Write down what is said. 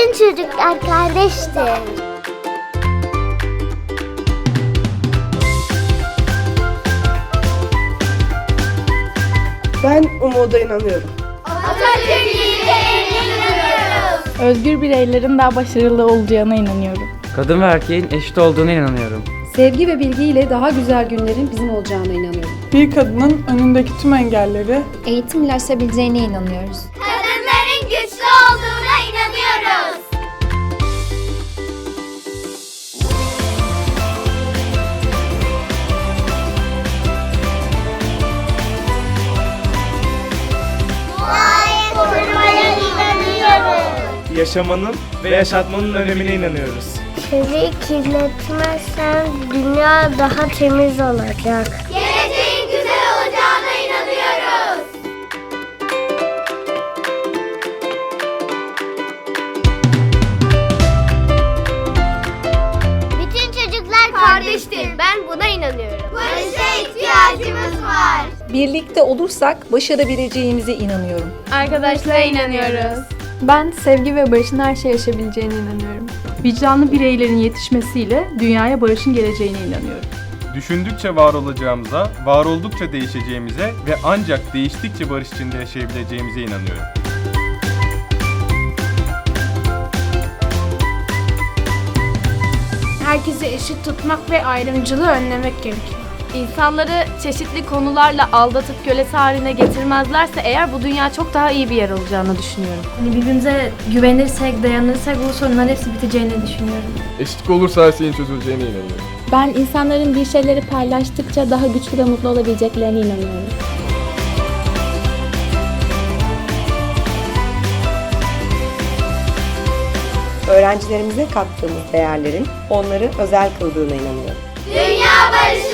Bütün çocuklar kardeştir. Ben umuda inanıyorum. Özgür bireylerin daha başarılı olacağına inanıyorum. Kadın ve erkeğin eşit olduğuna inanıyorum. Sevgi ve bilgiyle daha güzel günlerin bizim olacağına inanıyorum. Bir kadının önündeki tüm engelleri Eğitimle aşabileceğine inanıyoruz. Yaşamanın ve yaşatmanın önemine inanıyoruz. Çevreyi kirletmezsen dünya daha temiz olacak. Geleceğin güzel olacağına inanıyoruz. Bütün çocuklar kardeştir. Ben buna inanıyorum. Barışa ihtiyacımız var. Birlikte olursak başarabileceğimize inanıyorum. Arkadaşlara inanıyoruz. Ben sevgi ve barışın her şeye yaşabileceğine inanıyorum. Vicdanlı bireylerin yetişmesiyle dünyaya barışın geleceğine inanıyorum. Düşündükçe var olacağımıza, var oldukça değişeceğimize ve ancak değiştikçe barış içinde yaşayabileceğimize inanıyorum. herkesi eşit tutmak ve ayrımcılığı önlemek gerekiyor. İnsanları çeşitli konularla aldatıp kölesi haline getirmezlerse eğer bu dünya çok daha iyi bir yer olacağını düşünüyorum. Hani birbirimize güvenirsek, dayanırsak bu sorunların hepsi biteceğini düşünüyorum. Eşitlik olursa her şeyin çözüleceğine inanıyorum. Ben insanların bir şeyleri paylaştıkça daha güçlü ve mutlu olabileceklerine inanıyorum. öğrencilerimize kattığımız değerlerin onları özel kıldığına inanıyorum. Dünya inanıyoruz.